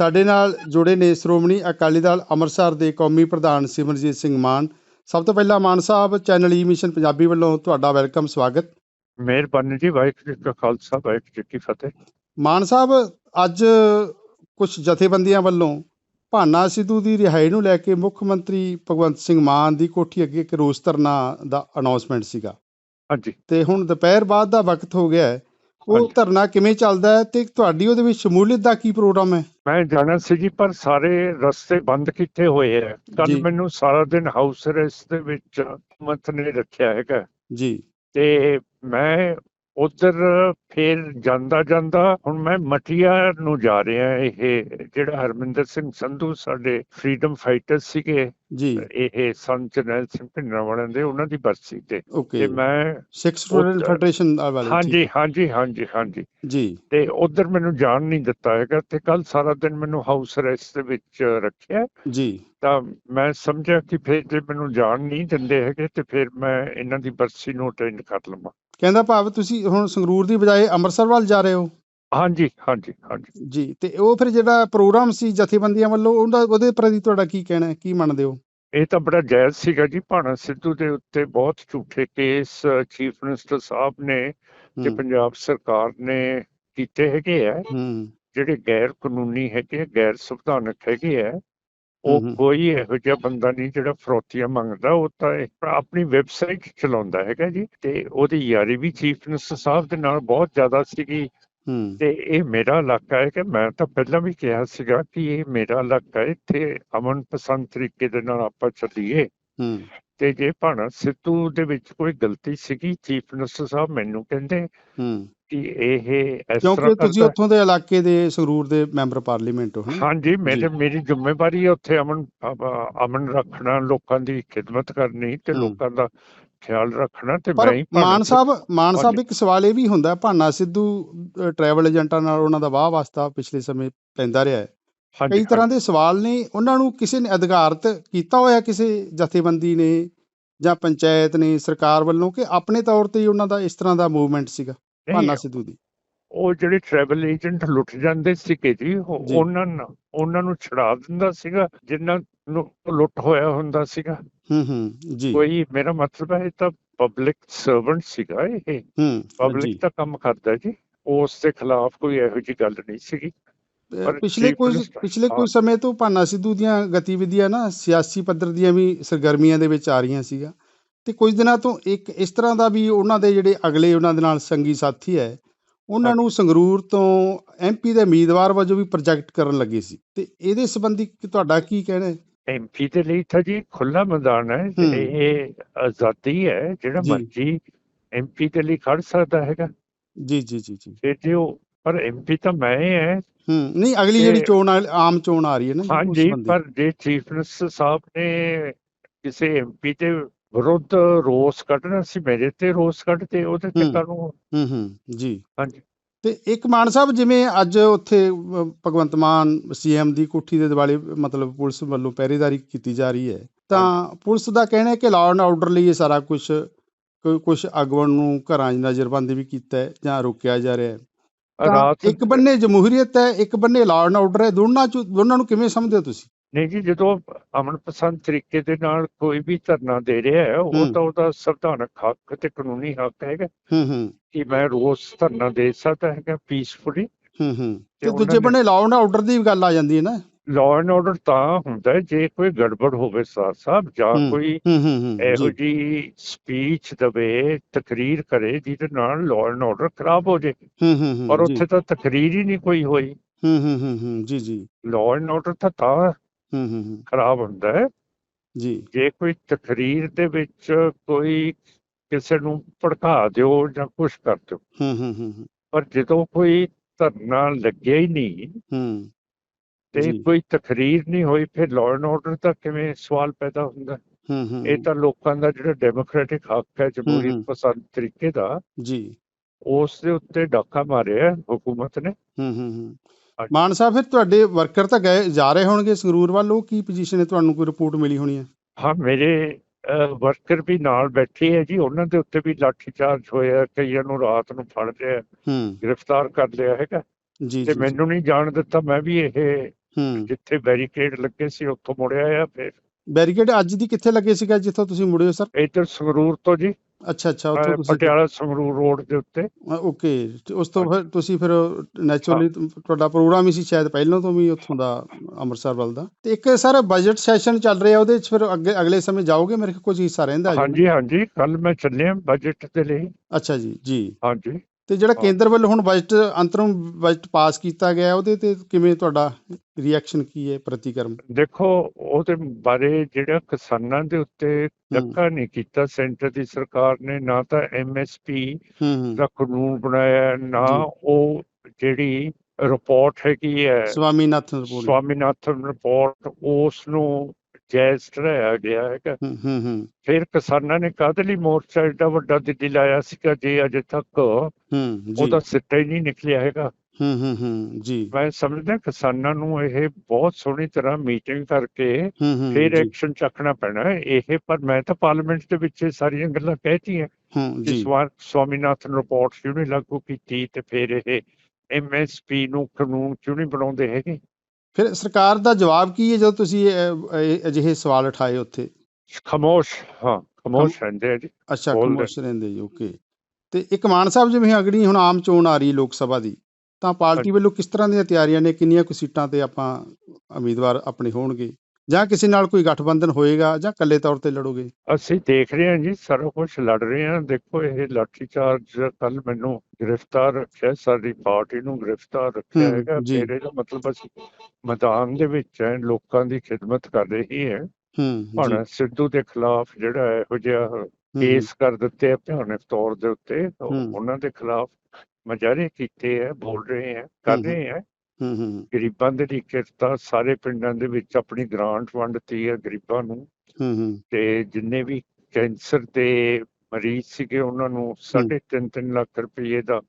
ਸਾਡੇ ਨਾਲ ਜੁੜੇ ਨੇ ਸ਼੍ਰੋਮਣੀ ਅਕਾਲੀ ਦਲ ਅੰਮ੍ਰਿਤਸਰ ਦੇ ਕੌਮੀ ਪ੍ਰਧਾਨ ਸਿਮਰਜੀਤ ਸਿੰਘ ਮਾਨ। ਸਭ ਤੋਂ ਪਹਿਲਾਂ Mann Sahib channel E mission Punjabi ਵੱਲੋਂ ਤੁਹਾਡਾ ਵੈਲਕਮ ਸਵਾਗਤ। ਮਿਹਰਬਾਨੀ ਜੀ ਵਾਹਿਗੁਰੂ ਜੀ ਕਾ ਖਾਲਸਾ ਵਾਹਿਗੁਰੂ ਜੀ ਕੀ ਫਤਿਹ। ਮਾਨ ਸਾਹਿਬ ਅੱਜ ਕੁਝ ਜਥੇਬੰਦੀਆਂ ਵੱਲੋਂ ਭਾਨਾ ਸਿੱਧੂ ਦੀ ਰਿਹਾਈ ਨੂੰ ਲੈ ਕੇ ਮੁੱਖ ਮੰਤਰੀ ਭਗਵੰਤ ਸਿੰਘ ਮਾਨ ਦੀ ਕੋਠੀ ਅੱਗੇ ਇੱਕ ਰੋਸ ਧਰਨਾ ਦਾ ਅਨਾਉਂਸਮੈਂਟ ਸੀਗਾ। ਹਾਂਜੀ। ਤੇ ਹੁਣ ਦੁਪਹਿਰ ਬਾਅਦ ਦਾ ਵਕਤ ਹੋ ਗਿਆ ਹੈ। ਉਹ। ਧਰਨਾ ਕਿਵੇਂ ਚੱਲਦਾ ਹੈ ਤੇ ਤੁਹਾਡੀ ਉਹਦੇ ਵਿੱਚ ਸ਼ਮੂਲੀਅਤ ਦਾ ਕੀ ਪ੍ਰੋਗਰਾਮ ਹੈ ਮੈਂ ਜਾਣਾ ਸੀ ਜੀ ਪਰ ਸਾਰੇ ਰਸਤੇ ਬੰਦ ਕੀਤੇ ਹੋਏ ਹੈ। ਕੱਲ ਮੈਨੂੰ ਸਾਰਾ ਦਿਨ ਹਾਊਸ ਅਰੈਸਟ ਦੇ ਵਿੱਚ ਨੇ ਰੱਖਿਆ ਹੈਗਾ ਜੀ ਤੇ ਮੈਂ ਉਧਰ ਫੇਰ ਜਾਂਦਾ ਜਾਂਦਾ ਹੁਣ ਮੈਂ ਮਟੀਆ ਨੂੰ ਜਾ ਰਿਹਾ ਇਹ ਜਿਹੜਾ ਹਰਮਿੰਦਰ ਸਿੰਘ ਸੰਧੂ ਸਾਡੇ ਫਰੀडम ਫਾਈਟਰ ਸੀਗੇ ਜੀ। ਇਹ ਸੰਤ ਜਰਨੈਲ ਸਿੰਘ ਭਿੰਡਰਾਂਵਾਲੇ ਦੇ ਉਹਨਾਂ ਦੀ ਬਰਸੀ ਤੇ। ਤੇ ਮੈਂ ਸਿਕਸ ਸਟੂਡੈਂਟ ਫੈਡਰੇਸ਼ਨ ਵਾਲੇ ਹਾਂਜੀ ਹਾਂਜੀ ਹਾਂਜੀ ਹਾਂਜੀ। ਜੀ। ਤੇ ਉਧਰ ਮੈਨੂੰ ਜਾਣ ਨਹੀਂ ਦਿੱਤਾ ਹੈਗਾ ਤੇ ਕੱਲ ਸਾਰਾ ਦਿਨ ਮੈਨੂੰ ਹਾਊਸ ਅਰੈਸਟ ਦੇ ਵਿੱਚ ਰੱਖਿਆ। ਜੀ। ਤਾਂ ਮੈਂ ਸਮਝਿਆ ਕਿ ਫਿਰ ਜੇ ਮੈਨੂੰ ਜਾਣ ਨਹੀਂ ਦਿੰਦੇ ਹੈਗੇ ਤੇ ਫਿਰ ਮੈਂ ਇਹਨਾਂ ਦੀ ਬਰਸੀ ਨੂੰ ਅਟੈਂਡ ਕਰ ਲਵਾਂ। ਕਹਿੰਦਾ ਭਾਵ ਤੁਸੀਂ ਹੁਣ ਸੰਗਰੂਰ ਦੀ ਬਜਾਏ ਅੰਮ੍ਰਿਤਸਰ ਵੱਲ ਜਾ ਰਹੇ ਹੋ। ਹਾਂਜੀ ਹਾਂਜੀ ਹਾਂਜੀ। ਜੀ ਤੇ ਉਹ ਫਿਰ ਜਿਹੜਾ ਪ੍ਰੋਗਰਾਮ ਸੀ ਜਥੇਬੰਦੀਆਂ ਵੱਲੋਂ ਉਹਦਾ ਉਹਦੇ ਪ੍ਰਤੀ ਤੁਹਾਡਾ ਕੀ ਕਹਿਣਾ ਹੈ? ਕੀ ਮੰਨਦੇ ਹੋ? ਇਹ ਤਾਂ ਬੜਾ ਜਾਇਜ਼ ਸੀਗਾ ਜੀ ਭਾਣਾ ਸਿੱਧੂ ਦੇ ਉੱਤੇ ਬਹੁਤ ਝੂਠੇ ਕੇਸ ਚੀਫ ਮਿਨਿਸਟਰ ਸਾਹਿਬ ਨੇ ਤੇ ਪੰਜਾਬ ਸਰਕਾਰ ਨੇ ਕੀਤੇ ਹੈਗੇ ਆ ਜਿਹੜੇ ਗੈਰ ਕਾਨੂੰਨੀ ਹੈਗੇ ਗੈਰ ਸੰਵਿਧਾਨਕ ਹੈਗੇ ਆ ਹੂੰ, ਉਹ। ਕੋਈ ਇਹੋ ਜਿਹਾ ਬੰਦਾ ਨਹੀਂ ਜਿਹੜਾ ਫਰੋਤੀਆਂ ਮੰਗਦਾ ਉਹ ਤਾਂ ਆਪਣੀ ਵੈਬਸਾਈਟ ਚਲਾਉਂਦਾ ਹੈਗਾ ਜੀ ਤੇ ਉਹਦੀ ਯਾਰੀ ਵੀ ਚੀਫ ਮਿਨਿਸਟਰ ਸਾਹਿਬ ਦੇ ਨਾਲ ਬਹੁਤ ਜ਼ਿਆਦਾ ਸੀਗੀ ਤੇ ਇਹ ਮੇਰਾ ਇਲਾਕਾ ਹੈ ਕਿ ਮੈਂ ਤਾਂ ਪਹਿਲਾਂ ਵੀ ਕਿਹਾ ਸੀਗਾ ਕਿ ਇਹ ਮੇਰਾ ਇਲਾਕਾ ਹੈ ਇੱਥੇ ਅਮਨ ਪਸੰਦ ਤਰੀਕੇ ਦੇ ਨਾਲ ਆਪਾਂ ਚੱਲੀਏ। ਤੇ ਜੇ ਭਾਣਾ ਸਿੱਧੂ ਦੇ ਵਿੱਚ ਕੋਈ ਗਲਤੀ ਸੀਗੀ ਚੀਫ ਮਿਨਿਸਟਰ ਸਾਹਿਬ ਮੈਨੂੰ ਕਹਿੰਦੇ ਹੂੰ ਕਿ ਇਹ ਇਸ ਕਿਉਂਕਿ ਤਰ੍ਹਾਂ ਤੁਸੀਂ ਕਰਦਾ ਉੱਥੋਂ ਦੇ ਇਲਾਕੇ ਦੇ ਸੰਗਰੂਰ ਦੇ ਮੈਂਬਰ ਪਾਰਲੀਮੈਂਟ ਹੋ? ਹਾਂਜੀ ਮੇਰੇ। ਮੇਰੀ ਜ਼ਿੰਮੇਵਾਰੀ ਹੈ ਉੱਥੇ ਅਮਨ ਅਮਨ ਰੱਖਣਾ ਲੋਕਾਂ ਦੀ ਖਿਦਮਤ ਕਰਨੀ ਤੇ। ਲੋਕਾਂ ਦਾ ਖਿਆਲ ਰੱਖਣਾ ਤੇ ਪਰ ਮੈਂ ਹੀ ਮਾਨ ਸਾਹਿਬ ਮਾਨ ਸਾਹਿਬ। ਇੱਕ ਸਵਾਲ ਇਹ ਵੀ ਹੁੰਦਾ ਭਾਨਾ ਸਿੱਧੂ ਟਰੈਵਲ ਏਜੰਟਾਂ ਨਾਲ ਉਹਨਾਂ ਦਾ ਵਾਹ ਵਾਸਤਾ ਪਿਛਲੇ ਸਮੇਂ ਪੈਂਦਾ ਰਿਹਾ ਹੈ ਕਈ ਤਰ੍ਹਾਂ ਦੇ ਸਵਾਲ ਨੇ ਉਹਨਾਂ ਨੂੰ ਕਿਸੇ ਨੇ ਅਧਿਕਾਰਤ ਕੀਤਾ ਹੋਇਆ ਕਿਸੇ ਜਥੇਬੰਦੀ ਨੇ ਜਾਂ ਪੰਚਾਇਤ ਨੇ ਸਰਕਾਰ ਵੱਲੋਂ ਕਿ ਆਪਣੇ ਤੌਰ ਤੇ ਹੀ ਉਹਨਾਂ ਦਾ ਇਸ ਤਰ੍ਹਾਂ ਦਾ ਮੂਵਮੈਂਟ ਸੀਗਾ ਭਾਨਾ ਸਿੱਧੂ ਦੀ? ਉਹ ਜਿਹੜੇ ਟਰੈਵਲ ਏਜੰਟ ਲੁੱਟ ਜਾਂਦੇ ਸੀਗੇ ਜੀ ਉਹ- ਜੀ। ਉਹਨਾਂ ਨੂੰ ਉਹਨਾਂ ਨੂੰ ਛੁਡਾ ਦਿੰਦਾ ਸੀਗਾ ਜਿਨ੍ਹਾਂ ਨੂੰ ਲੁੱਟ ਹੋਇਆ ਹੁੰਦਾ ਸੀਗਾ। ਹੂੰ ਹੂੰ ਜੀ। ਕੋਈ ਮੇਰਾ ਮਤਲਬ ਹੈ ਤਾਂ ਪਬਲਿਕ ਸਰਵੈਂਟ ਸੀਗਾ ਇਹ। ਹੂੰ ਜੀ। ਪਬਲਿਕ ਦਾ ਕੰਮ ਕਰਦਾ ਜੀ ਉਸ ਦੇ ਖਿਲਾਫ ਕੋਈ ਇਹੋ ਜਿਹੀ ਗੱਲ ਨਹੀਂ ਸੀਗੀ। ਪਿਛਲੇ ਕੁਝ ਪਿਛਲੇ। ਕੁਝ ਸਮੇਂ ਤੋਂ ਭਾਨਾ ਸਿੱਧੂ ਦੀਆਂ ਗਤੀਵਿਧੀਆਂ ਨਾ ਸਿਆਸੀ ਪੱਧਰ ਦੀਆਂ ਵੀ ਸਰਗਰਮੀਆਂ ਦੇ ਵਿੱਚ ਆ ਰਹੀਆਂ ਸੀਗਾ ਤੇ ਕੁਝ ਦਿਨਾਂ ਤੋਂ ਇੱਕ ਇਸ ਤਰ੍ਹਾਂ ਦਾ ਵੀ ਉਹਨਾਂ ਦੇ ਜਿਹੜੇ ਅਗਲੇ ਉਹਨਾਂ ਦੇ ਨਾਲ ਸੰਗੀ ਸਾਥੀ ਹੈ ਉਹਨਾਂ ਨੂੰ ਸੰਗਰੂਰ ਤੋਂ ਐਮਪੀ ਦੇ ਉਮੀਦਵਾਰ ਵਜੋਂ ਵੀ ਪ੍ਰੋਜੈਕਟ ਕਰਨ ਲੱਗੇ ਸੀ ਤੇ ਇਹਦੇ ਸੰਬੰਧੀ ਤੁਹਾਡਾ ਕੀ ਕਹਿਣਾ ਹੈ ਐਮਪੀ ਦੇ ਲਈ ਤਾਂ ਜੀ ਖੁੱਲਾ ਮੈਦਾਨ ਹੈ। ਇਹ ਆਜ਼ਾਦੀ ਹੈ ਜਿਹੜਾ। ਮਰਜ਼ੀ ਐਮਪੀ ਦੇ ਲਈ ਖੜ ਸਕਦਾ ਹੈਗਾ ਜੀ ਜੀ ਜੀ ਜੀ ਤੇ ਜੇ ਉਹ ਪਰ ਐਮਪੀ ਤਾਂ ਮੈਂ ਹੀ ਹੈ। ਹੂੰ ਨਹੀਂ ਅਗਲੀ ਤੇ- ਜਿਹੜੀ ਚੋਣ ਆ- ਆਮ ਚੋਣ ਆ ਰਹੀ ਹੈ ਨਾ ਹਾਂਜੀ। ਪਰ ਜੇ ਚੀਫ ਮਿਨਿਸਟਰ ਸਾਹਿਬ ਨੇ ਕਿਸੇ ਐਮਪੀ ਦੇ ਵਿਰੁੱਧ ਰੋਸ ਕੱਢਣਾ ਸੀ ਮੇਰੇ ਤੇ ਰੋਸ ਕੱਢਦੇ ਉਹਦੇ ਤੇ ਹੂੰ। ਕਾਨੂੰ ਹੂੰ ਹੂੰ ਜੀ। ਹਾਂਜੀ। ਤੇ ਇੱਕ ਮਾਨ ਸਾਹਿਬ ਜਿਵੇਂ ਅੱਜ ਉੱਥੇ ਭਗਵੰਤ ਮਾਨ ਸੀਐਮ ਦੀ ਕੋਠੀ ਦੇ ਦਿਵਾਲੇ ਮਤਲਬ ਪੁਲਿਸ ਵੱਲੋਂ ਪਹਿਰੇਦਾਰੀ ਕੀਤੀ ਜਾ ਰਹੀ ਹੈ ਤਾਂ ਪੁਲਿਸ ਦਾ ਕਹਿਣਾ ਹੈ ਕਿ ਲਾਅ ਐਂਡ ਆਰਡਰ ਲਈ ਇਹ ਸਾਰਾ ਕੁਝ ਕੁਝ ਅਗਵਣ ਨੂੰ ਘਰਾਂ 'ਚ ਨਜ਼ਰਬੰਦ ਵੀ ਕੀਤਾ ਹੈ ਜਾਂ ਰੋਕਿਆ ਜਾ ਰਿਹਾ ਹੈ। ਤਾਂ ਰਾਤ ਇੱਕ ਬੰਨੇ ਜਮਹੂਰੀਅਤ ਹੈ ਇੱਕ ਬੰਨੇ ਲਾਅ ਐਂਡ ਆਰਡਰ ਹੈ। ਦੋਨਾਂ ਚ ਦੋਨਾਂ ਨੂੰ ਕਿਵੇਂ ਸਮਝਦੇ ਹੋ ਤੁਸੀਂ? ਨਹੀਂ ਜੀ ਜਦੋਂ ਅਮਨ ਪਸੰਦ ਤਰੀਕੇ ਦੇ ਨਾਲ ਕੋਈ ਵੀ ਧਰਨਾ ਦੇ ਰਿਹਾ ਹੈ। ਉਹ ਤਾਂ ਉਹਦਾ ਸੰਵਿਧਾਨਕ ਹੱਕ ਤੇ ਕਾਨੂੰਨੀ ਹੱਕ ਹੈਗਾ ਹੂੰ ਹੂੰ। ਕਿ ਮੈਂ ਰੋਜ਼ ਧਰਨਾ ਦੇ ਸਕਦਾ ਹੈਗਾ ਪੀਸਫੁਲੀ ਹੂੰ ਹੂੰ। ਤੇ ਦੂਜੇ ਬੰਨੇ ਲਾਅ ਐਂਡ ਆਰਡਰ ਦੀ ਵੀ ਗੱਲ ਆ ਜਾਂਦੀ ਹੈ ਨਾ। ਲਾਅ ਐਂਡ ਆਰਡਰ ਤਾਂ ਹੁੰਦਾ ਜੇ ਕੋਈ ਗੜਬੜ ਹੋਵੇ ਸਾਹ ਸਾਹਿਬ ਜਾਂ। ਕੋਈ ਇਹੋ ਜੀ ਸਪੀਚ ਦਵੇ ਤਕਰੀਰ ਕਰੇ ਜਿਹਦੇ ਨਾਲ ਲਾਅ ਐਂਡ ਆਰਡਰ ਖਰਾਬ ਹੋ ਜੇ ਪਰ। ਉੱਥੇ ਤਾਂ ਤਕਰੀਰ ਹੀ ਨਹੀਂ ਕੋਈ ਹੋਈ ਹੂੰ ਹੂੰ ਹੂੰ ਹੂੰ ਜੀ ਜੀ ਲਾਅ ਐਂਡ ਆਰਡਰ ਤਾਂ ਤਾਂ ਖਰਾਬ ਹੁੰਦਾ ਹੈ ਜੀ ਜੇ ਕੋਈ ਤਕਰੀਰ ਦੇ ਵਿੱਚ ਕੋਈ ਕਿਸੇ ਨੂੰ ਭੜਕਾ ਦਿਓ ਜਾਂ ਕੁਝ ਕਰ ਦਿਓ ਹੂੰ ਹੂੰ ਹੂੰ ਹੂੰ, ਪਰ ਜਦੋਂ ਕੋਈ ਧਰਨਾ ਲੱਗਿਆ ਹੀ ਨਹੀਂ ਹੂੰ ਤੇ। ਕੋਈ ਤਕਰੀਰ ਨਹੀਂ ਹੋਈ ਫਿਰ ਲਾਅ ਐਂਡ ਆਰਡਰ ਦਾ ਕਿਵੇਂ ਸਵਾਲ ਪੈਦਾ ਹੁੰਦਾ? ਹੂੰ ਹੂੰ ਇਹ ਤਾਂ ਲੋਕਾਂ ਦਾ ਜਿਹੜਾ ਡੈਮੋਕ੍ਰੈਟਿਕ ਹੱਕ ਹੈ। ਜਮਹੂਰੀਅਤ ਪਸੰਦ ਤਰੀਕੇ ਦਾ ਜੀ। ਉਸ ਦੇ ਉੱਤੇ ਡਾਕਾ ਮਾਰਿਆ ਹੁਕੂਮਤ ਨੇ। ਹੂੰ ਹੂੰ। ਮਾਨ ਸਾਹਿਬ ਫਿਰ ਤੁਹਾਡੇ ਵਰਕਰ ਤਾਂ ਗਏ ਜਾ ਰਹੇ ਹੋਣਗੇ ਸੰਗਰੂਰ ਵੱਲ ਉਹ ਕੀ ਪੋਜੀਸ਼ਨ ਹੈ? ਤੁਹਾਨੂੰ ਕੋਈ ਰਿਪੋਰਟ ਮਿਲੀ ਹੋਣੀ ਹੈ? ਹਾਂ ਮੇਰੇ ਵਰਕਰ ਵੀ ਨਾਲ ਬੈਠੇ ਹੈ ਜੀ ਉਹਨਾਂ ਦੇ ਉੱਤੇ ਵੀ ਲਾਠੀ ਚਾਰਜ ਹੋਇਆ ਕਈਆਂ ਨੂੰ ਰਾਤ ਨੂੰ ਫੜ ਲਿਆ ਹੂੰ। ਗ੍ਰਿਫਤਾਰ ਕਰ ਲਿਆ ਹੈਗਾ। ਜੀ ਤੇ ਮੈਨੂੰ ਨਹੀਂ ਜਾਣ ਦਿੱਤਾ ਮੈਂ ਵੀ ਇਹ ਹੂੰ। ਜਿੱਥੇ ਬੈਰੀਕੇਡ ਲੱਗੇ ਸੀ ਉੱਥੋਂ ਮੁੜਿਆ ਆ ਫਿਰ ਬੈਰੀਕੇਡ ਅੱਜ ਦੀ ਕਿੱਥੇ ਲੱਗੇ ਸੀਗਾ ਜਿੱਥੋਂ ਤੁਸੀਂ ਮੁੜੇ ਹੋ ਸਰ? ਇੱਧਰ ਸੰਗਰੂਰ ਤੋਂ ਜੀ। ਅੱਛਾ ਅੱਛਾ ਉੱਥੋਂ ਤੁਸੀਂ ਪਟਿਆਲਾ ਸੰਗਰੂਰ ਰੋਡ ਦੇ ਉੱਤੇ। ਓਕੇ ਉਸ ਤੋਂ ਫਿਰ ਤੁਸੀਂ ਫਿਰ ਨੈਚੁਰਲੀ ਤੁਹਾਡਾ ਪ੍ਰੋਗਰਾਮ ਹੀ ਸੀ ਸ਼ਾਇਦ ਪਹਿਲਾਂ ਤੋਂ ਵੀ ਉੱਥੋਂ ਦਾ ਅੰਮ੍ਰਿਤਸਰ ਵੱਲ ਦਾ। ਤੇ ਇੱਕ ਸਰ ਬਜਟ ਸੈਸ਼ਨ ਚੱਲ ਰਿਹਾ ਉਹਦੇ 'ਚ ਫਿਰ ਅੱਗੇ ਅਗਲੇ ਸਮੇਂ ਜਾਓਗੇ? ਮੇਰੇ ਕੋਲ ਕੁਝ ਹਿੱਸਾ ਰਹਿੰਦਾ ਹਾਂਜੀ ਹਾਂਜੀ ਕੱਲ ਮੈਂ ਚੱਲਿਆ ਬਜਟ ਦੇ ਲਈ। ਅੱਛਾ ਜੀ ਜੀ। ਹਾਂਜੀ। ਤੇ ਜਿਹੜਾ। ਕੇਂਦਰ ਵੱਲੋਂ ਹੁਣ ਬਜਟ ਅੰਤਰਮ ਬਜਟ ਪਾਸ ਕੀਤਾ ਗਿਆ ਉਹਦੇ ਤੇ ਕਿਵੇਂ ਤੁਹਾਡਾ ਰਿਐਕਸ਼ਨ ਕੀ ਹੈ ਪ੍ਰਤੀਕਰਮ ਦੇਖੋ ਉਹਦੇ ਬਾਰੇ ਜਿਹੜਾ ਕਿਸਾਨਾਂ ਦੇ ਉੱਤੇ ਧੱਕਾ ਨਹੀਂ ਕੀਤਾ ਸੈਂਟਰ ਦੀ ਸਰਕਾਰ ਨੇ ਨਾ ਤਾਂ ਐਮਐਸਪੀ ਦਾ ਕਾਨੂੰਨ ਬਣਾਇਆ ਨਾ। ਉਹ ਜਿਹੜੀ ਰਿਪੋਰਟ ਹੈਗੀ ਹੈ ਸਵਾਮੀਨਾਥਨ ਰਿਪੋਰਟ ਸਵਾਮੀਨਾਥਨ ਰਿਪੋਰਟ ਉਸ ਨੂੰ ਜਾਇਜ਼ ਠਹਿਰਾਇਆ ਗਿਆ ਹੈਗਾ। ਹੂੰ ਫਿਰ ਕਿਸਾਨਾਂ ਨੇ ਕਾਹਦੇ ਲਈ ਮੋਰਚਾ ਏਡਾ ਵੱਡਾ ਦਿੱਲੀ ਲਾਇਆ ਸੀਗਾ ਜੇ ਅਜੇ ਤੱਕ? ਹੂੰ ਉਹਦਾ ਸਿੱਟਾ ਹੀ ਨਹੀਂ ਨਿਕਲਿਆ ਹੈਗਾ। ਹੂੰ ਹੂੰ ਹੂੰ ਜੀ। ਮੈਂ ਸਮਝਦਾ ਕਿਸਾਨਾਂ ਨੂੰ ਇਹ ਬਹੁਤ ਸੋਹਣੀ ਤਰ੍ਹਾਂ ਮੀਟਿੰਗ ਕਰਕੇ ਫਿਰ ਐਕਸ਼ਨ ਚੱਕਣਾ ਪੈਣਾ ਹੈ। ਇਹ ਪਰ ਮੈਂ ਤਾਂ ਪਾਰਲੀਮੈਂਟ ਦੇ ਵਿੱਚ ਸਾਰੀਆਂ ਗੱਲਾਂ ਕਹਿਤੀਆਂ ਹੂੰ ਜੀ। ਸਵਾ- ਸਵਾਮੀਨਾਥਨ ਰਿਪੋਰਟ ਨਹੀਂ ਲਾਗੂ ਕੀਤੀ ਤੇ ਫਿਰ ਇਹ ਐਮਐਸਪੀ ਨੂੰ ਕਾਨੂੰਨ ਕਿਉਂ ਨਹੀਂ ਬਣਾਉਂਦੇ ਹੈਗੇ? ਫਿਰ ਸਰਕਾਰ ਦਾ ਜਵਾਬ ਕੀ ਹੈ ਜਦੋਂ ਤੁਸੀਂ ਅਜਿਹੇ ਸਵਾਲ ਉਠਾਏ ਉੱਥੇ? ਖਾਮੋਸ਼ ਹਾਂ ਖਾਮੋਸ਼ ਰਹਿੰਦੇ ਜੀ। ਅੱਛਾ। ਖਾਮੋਸ਼ ਰਹਿੰਦੇ ਜੀ ਓਕੇ। ਤੇ ਇੱਕ ਮਾਨ ਸਾਹਿਬ ਜਿਵੇਂ ਅਗਲੀ ਹੁਣ ਆਮ ਚੋਣ ਆ ਰਹੀ ਹੈ ਲੋਕ ਸਭਾ ਦੀ ਤਾਂ ਪਾਰਟੀ। ਵੱਲੋਂ ਕਿਸ ਤਰ੍ਹਾਂ ਦੀਆਂ ਤਿਆਰੀਆਂ ਨੇ? ਕਿੰਨੀਆਂ ਕੁ ਸੀਟਾਂ ਤੇ ਆਪਾਂ ਉਮੀਦਵਾਰ ਆਪਣੇ ਹੋਣਗੇ? ਜਾਂ ਕਿਸੇ ਨਾਲ ਕੋਈ ਗਠਬੰਧਨ ਹੋਏਗਾ ਜਾਂ ਇਕੱਲੇ ਤੌਰ ਤੇ ਲੜੋਗੇ? ਅਸੀਂ ਦੇਖ ਰਹੇ ਹਾਂ ਜੀ ਸਾਰਾ ਕੁਝ ਲੜ ਰਹੇ ਹਾਂ। ਦੇਖੋ ਇਹ ਲਾਠੀ ਚਾਰਜ ਕੱਲ ਮੈਨੂੰ ਗ੍ਰਿਫਤਾਰ ਰੱਖਿਆ ਸਾਡੀ ਪਾਰਟੀ ਨੂੰ ਗ੍ਰਿਫਤਾਰ ਰੱਖਿਆ ਹੂੰ, ਹੈਗਾ। ਮਤਲਬ ਅਸੀਂ ਮੈਦਾਨ ਦੇ ਵਿੱਚ ਹੈ ਲੋਕਾਂ ਦੀ ਖਿਦਮਤ ਕਰ ਰਹੀ ਹੈ। ਹੂੰ ਸਿੱਧੂ ਦੇ ਖਿਲਾਫ ਜਿਹੜਾ ਇਹੋ ਜਿਹਾ ਹੂੰ, ਕੇਸ ਕਰ ਦਿੱਤੇ ਆ ਭਿਆਨਕ ਤੌਰ ਦੇ ਉੱਤੇ ਹੂੰ। ਉਹਨਾਂ ਦੇ ਖਿਲਾਫ ਮਜਾਰੇ ਕੀਤੇ ਆ ਬੋਲ ਰਹੇ ਆ ਕਰ ਹੂੰ, ਰਹੇ ਆ ਹੂੰ ਹੂੰ ਗਰੀਬਾਂ ਦੇ ਲਈ ਕਿਰਤਾ ਸਾਰੇ ਪਿੰਡਾਂ ਦੇ ਵਿੱਚ ਆਪਣੀ ਗ੍ਰਾਂਟ ਵੰਡਤੀ ਹੈ ਗਰੀਬਾਂ ਨੂੰ। ਹੂੰ ਹੂੰ। ਤੇ ਜਿੰਨੇ ਵੀ ਕੈਂਸਰ ਦੇ ਮਰੀਜ਼ ਸੀਗੇ ਉਹਨਾਂ ਨੂੰ ਸਾਢੇ ਤਿੰਨ ਤਿੰਨ ਲੱਖ ਰੁਪਏ ਦਾ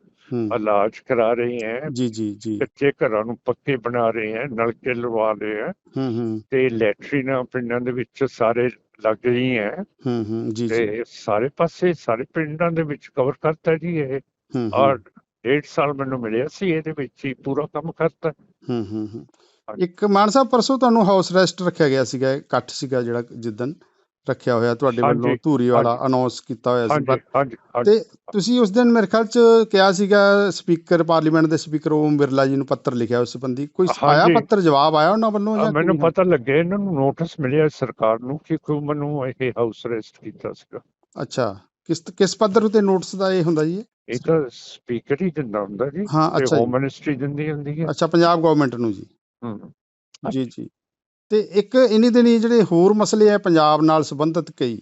ਇਲਾਜ ਕਰਾ ਰਹੇ ਹੈ। ਜੀ ਜੀ ਜੀ। ਕੱਚੇ ਘਰਾਂ ਨੂੰ ਪੱਕੇ ਬਣਾ ਰਹੇ ਹੈ ਨਲਕੇ ਲਵਾ ਰਹੇ ਹੈ। ਹੂੰ ਹੂੰ। ਤੇ ਲੈਟਰੀਨਾਂ ਪਿੰਡਾਂ ਦੇ ਵਿੱਚ ਸਾਰੇ ਲੱਗ ਰਹੀ ਹੈ। ਹੂੰ ਹੂੰ। ਜੀ ਜੀ। ਤੇ ਸਾਰੇ ਪਾਸੇ ਸਾਰੇ ਪਿੰਡਾਂ ਦੇ ਵਿੱਚ ਕਵਰ ਕਰਤਾ ਜੀ ਇਹ। ਹੂੰ ਔਰ ਡੇਢ ਸਾਲ ਮੈਨੂੰ ਮਿਲਿਆ ਸੀ ਇਹਦੇ ਵਿੱਚ ਹੀ ਪੂਰਾ ਕੰਮ ਕਰਤਾ। ਹੂੰ ਹੂੰ ਹੂੰ। ਇੱਕ ਮਾਨ ਸਾਹਿਬ ਪਰਸੋਂ ਤੁਹਾਨੂੰ ਹਾਊਸ ਅਰੈਸਟ ਰੱਖਿਆ ਗਿਆ ਸੀਗਾ ਇਕੱਠ ਸੀਗਾ ਜਿਹੜਾ ਜਿੱਦਣ ਰੱਖਿਆ ਹੋਇਆ ਤੁਹਾਡੇ ਵੱਲੋਂ ਧੂਰੀ ਵਾਲਾ। ਅਨਾਉਂਸ ਕੀਤਾ ਹੋਇਆ ਸੀ ਪਰ ਤੇ ਤੁਸੀਂ ਉਸ ਦਿਨ ਮੇਰੇ ਖਿਆਲ ਚ ਕਿਹਾ ਸੀਗਾ ਸਪੀਕਰ ਪਾਰਲੀਮੈਂਟ ਦੇ ਸਪੀਕਰ ਓਮ ਬਿਰਲਾ ਜੀ ਨੂੰ ਪੱਤਰ ਲਿਖਿਆ ਉਸ ਸੰਬੰਧੀ। ਕੋਈ ਆਇਆ। ਪੱਤਰ ਜਵਾਬ ਆਇਆ ਉਹਨਾਂ ਵੱਲੋਂ ਜਾਂ ਮੈਨੂੰ ਕੋਈ- ਪਤਾ ਲੱਗਿਆ ਇਹਨਾਂ ਨੂੰ ਨੋਟਿਸ ਮਿਲਿਆ ਸਰਕਾਰ ਨੂੰ ਕਿ ਕਿਉਂ ਮੈਨੂੰ ਇਹ ਹਾਊਸ ਅਰੈਸਟ ਕੀਤਾ ਸੀਗਾ। ਅੱਛਾ। ਕਿਸ ਕਿਸ ਪੱਧਰ ਉਤੇ ਨੋਟਿਸ ਦਾ ਇਹ ਹੁੰਦਾ ਜੀ ਇਹ? ਇਹ ਤਾਂ ਸਪੀਕਰ ਹੀ ਦਿੰਦਾ ਹੁੰਦਾ ਜੀ ਹਾਂ ਅੱਛਾ ਜੀ। ਹੋਮ ਮਿਨਿਸਟਰੀ ਦਿੰਦੀ ਹੁੰਦੀ ਹੈ। ਅੱਛਾ ਪੰਜਾਬ ਗਵਰਨਮੈਂਟ ਨੂੰ ਜੀ। ਹਮ, ਜੀ ਜੀ। ਤੇ ਇੱਕ ਇਨੀ ਦਿਨੀ ਜਿਹੜੇ ਹੋਰ ਮਸਲੇ ਆ ਪੰਜਾਬ ਨਾਲ ਸੰਬੰਧਿਤ ਕਈ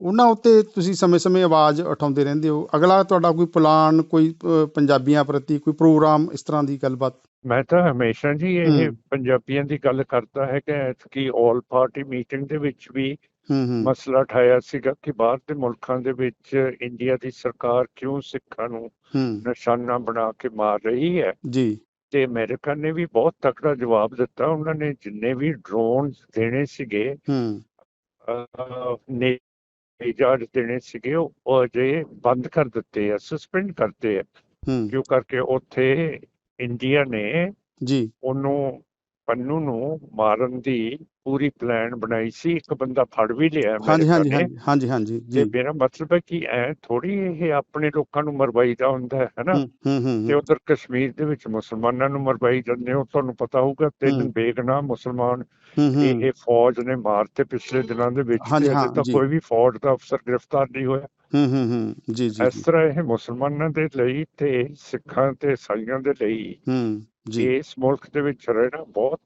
ਉਹਨਾਂ ਉੱਤੇ ਤੁਸੀਂ ਸਮੇਂ-ਸਮੇਂ ਆਵਾਜ਼ ਉਠਾਉਂਦੇ ਰਹਿੰਦੇ ਹੋ। ਅਗਲਾ ਤੁਹਾਡਾ ਕੋਈ ਪਲਾਨ ਕੋਈ ਅ, ਪੰਜਾਬੀਆਂ ਪ੍ਰਤੀ ਕੋਈ ਪ੍ਰੋਗਰਾਮ ਇਸ ਤਰ੍ਹਾਂ ਦੀ ਗੱਲਬਾਤ? ਮੈਂ ਤਾਂ ਹਮੇਸ਼ਾ ਜੀ ਇਹ ਹਮ। ਪੰਜਾਬੀਆਂ ਦੀ ਗੱਲ ਕਰਦਾ ਹੈ ਕਿ ਕਿ ਆਲ ਪਾਰਟੀ ਮੀਟਿੰਗ ਦੇ ਵਿੱਚ ਵੀ ਮਸਲਾ ਉਠਾਇਆ ਸੀਗਾ ਕਿ ਬਾਹਰ ਦੇ ਮੁਲਕਾਂ ਦੇ ਵਿੱਚ ਇੰਡੀਆ ਦੀ ਸਰਕਾਰ ਕਿਉਂ ਸਿੱਖਾਂ ਨੂੰ ਨਿਸ਼ਾਨਾ ਬਣਾ ਕੇ ਮਾਰ ਰਹੀ ਹੈ? ਜੀ। ਤੇ ਅਮਰੀਕਾ ਨੇ ਵੀ ਬਹੁਤ ਤਕੜਾ ਜਵਾਬ ਦਿੱਤਾ। ਉਹਨਾਂ ਨੇ ਜਿੰਨੇ ਵੀ ਡਰੋਨ ਦੇਣੇ ਸੀਗੇ ਹੂੰ। ਨੇ ਇਜਾਜ਼ਤ ਦੇਣੇ ਸੀਗੇ ਉਹ ਅਜੇ ਬੰਦ ਕਰ ਦਿੱਤੇ ਆ ਸਸਪੈਂਡ ਕਰਤੇ ਆ। ਕਿਉਂ ਕਰਕੇ ਉੱਥੇ ਇੰਡੀਆ ਨੇ ਜੀ। ਉਹਨੂੰ ਪੰਨੂ ਨੂੰ ਮਾਰਨ ਦੀ ਪੂਰੀ ਪਲਾਨ ਬਣਾਈ ਸੀ ਇੱਕ ਬੰਦਾ ਫੜ ਵੀ ਲਿਆ ਹਾਂਜੀ ਹਾਂਜੀ ਹਾਂਜੀ ਹਾਂਜੀ ਜੀ। ਮੇਰਾ ਮਤਲਬ ਹੈ ਕਿ ਐ ਥੋੜੀ ਇਹ ਆਪਣੇ ਲੋਕਾਂ ਨੂੰ ਮਰਵਾਈਦਾ ਹੁੰਦਾ ਹੈ ਹਨਾ? ਤੇ ਉਧਰ ਕਸ਼ਮੀਰ ਦੇ ਵਿੱਚ ਮੁਸਲਮਾਨਾਂ ਨੂੰ ਮਰਵਾਈ ਜਾਂਦੇ ਹੋ ਤੁਹਾਨੂੰ ਪਤਾ ਹੋਊਗਾ ਤਿੰਨ ਹੂੰ। ਬੇਗਨਾਹ ਮੁਸਲਮਾਨ। ਇਹ ਫੌਜ ਨੇ ਮਾਰਤੇ ਪਿਛਲੇ ਦਿਨਾਂ ਦੇ ਵਿੱਚ ਅਜੇ ਤੱਕ। ਕੋਈ ਵੀ ਫੌਜ ਦਾ ਅਫਸਰ ਗ੍ਰਿਫਤਾਰ ਨਹੀਂ ਹੋਇਆ। ਹੂੰ ਹੂੰ ਹੂੰ ਜੀ ਜੀ ਇਸ। ਤਰ੍ਹਾਂ ਇਹ ਮੁਸਲਮਾਨਾਂ ਦੇ ਲਈ ਤੇ ਸਿੱਖਾਂ ਤੇ ਈਸਾਈਆਂ ਦੇ ਲਈ ਹੂੰ। ਜੀ। ਇਸ ਮੁਲਕ ਦੇ ਵਿੱਚ ਰਹਿਣਾ ਬਹੁਤ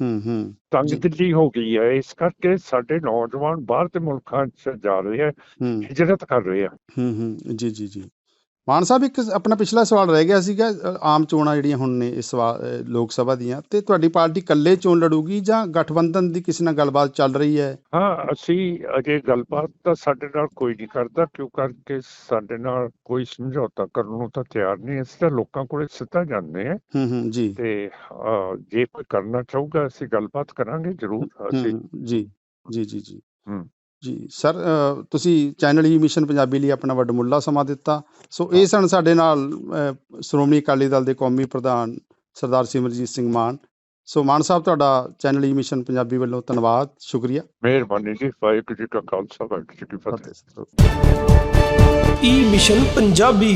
ਹੂੰ ਹੂੰ। ਤੰਗਦਿਲੀ ਹੋ ਗਈ ਹੈ। ਇਸ ਕਰਕੇ ਸਾਡੇ ਨੌਜਵਾਨ ਬਾਹਰ ਦੇ ਮੁਲਕਾਂ 'ਚ ਜਾ ਰਹੇ ਆ ਹੂੰ। ਹਿਜਰਤ ਕਰ ਰਹੇ ਆ ਹੂੰ ਹੂੰ। ਜੀ ਜੀ ਜੀ। ਮਾਨ ਸਾਹਿਬ ਇੱਕ ਆਪਣਾ ਪਿਛਲਾ ਸਵਾਲ ਰਹਿ ਗਿਆ ਸੀਗਾ ਆਮ ਚੋਣਾਂ ਜਿਹੜੀਆਂ ਹੁਣ ਨੇ ਇਸ ਲੋਕ ਸਭਾ ਦੀਆਂ ਤੇ ਤੁਹਾਡੀ ਪਾਰਟੀ ਇਕੱਲੇ ਚੋਣ ਲੜੂਗੀ ਜਾਂ ਗਠਬੰਧਨ ਦੀ ਕਿਸੇ ਨਾਲ ਗੱਲਬਾਤ ਚੱਲ ਰਹੀ ਹੈ? ਹਾਂ ਅਸੀਂ ਅਜੇ ਗੱਲਬਾਤ ਤਾਂ ਸਾਡੇ ਨਾਲ ਕੋਈ ਨਹੀਂ ਕਰਦਾ ਕਿਉਂ ਕਰਕੇ ਸਾਡੇ ਨਾਲ ਕੋਈ ਸਮਝੌਤਾ ਕਰਨ ਨੂੰ ਤਾਂ ਤਿਆਰ ਨਹੀਂ। ਅਸੀਂ ਤਾਂ ਲੋਕਾਂ ਕੋਲੇ ਸਿੱਧਾ ਜਾਂਦੇ ਆ ਹੂੰ ਹੂੰ ਜੀ। ਤੇ ਜੇ ਕੋਈ ਕਰਨਾ ਚਾਹੂਗਾ ਅਸੀਂ ਗੱਲਬਾਤ ਕਰਾਂਗੇ ਜ਼ਰੂਰ। ਅਸੀਂ ਜੀ ਜੀ ਜੀ। ਹੂੰ। ਜੀ ਸਰ ਤੁਸੀਂ ਚੈਨਲ ਹੀ ਮਿਸ਼ਨ ਪੰਜਾਬੀ ਲਈ ਆਪਣਾ ਵੱਡਮੁੱਲਾ ਸਮਾਂ ਦਿੱਤਾ। ਸੋ ਇਹ ਸਨ ਸਾਡੇ ਨਾਲ ਸ਼੍ਰੋਮਣੀ ਅਕਾਲੀ ਦਲ ਦੇ ਕੌਮੀ ਪ੍ਰਧਾਨ ਸਰਦਾਰ ਸਿਮਰਜੀਤ ਸਿੰਘ ਮਾਨ। ਸੋ ਮਾਨ ਸਾਹਿਬ ਤੁਹਾਡਾ ਚੈਨਲ ਹੀ ਮਿਸ਼ਨ ਪੰਜਾਬੀ ਵੱਲੋਂ ਧੰਨਵਾਦ ਸ਼ੁਕਰੀਆ। ਮਿਹਰਬਾਨੀ ਜੀ ਵਾਹਿਗੁਰੂ ਜੀ ਕਾ ਖਾਲਸਾ ਵਾਹਿਗੁਰੂ ਜੀ ਕੀ ਫਤਿਹ। ਈ ਮਿਸ਼ਨ ਪੰਜਾਬੀ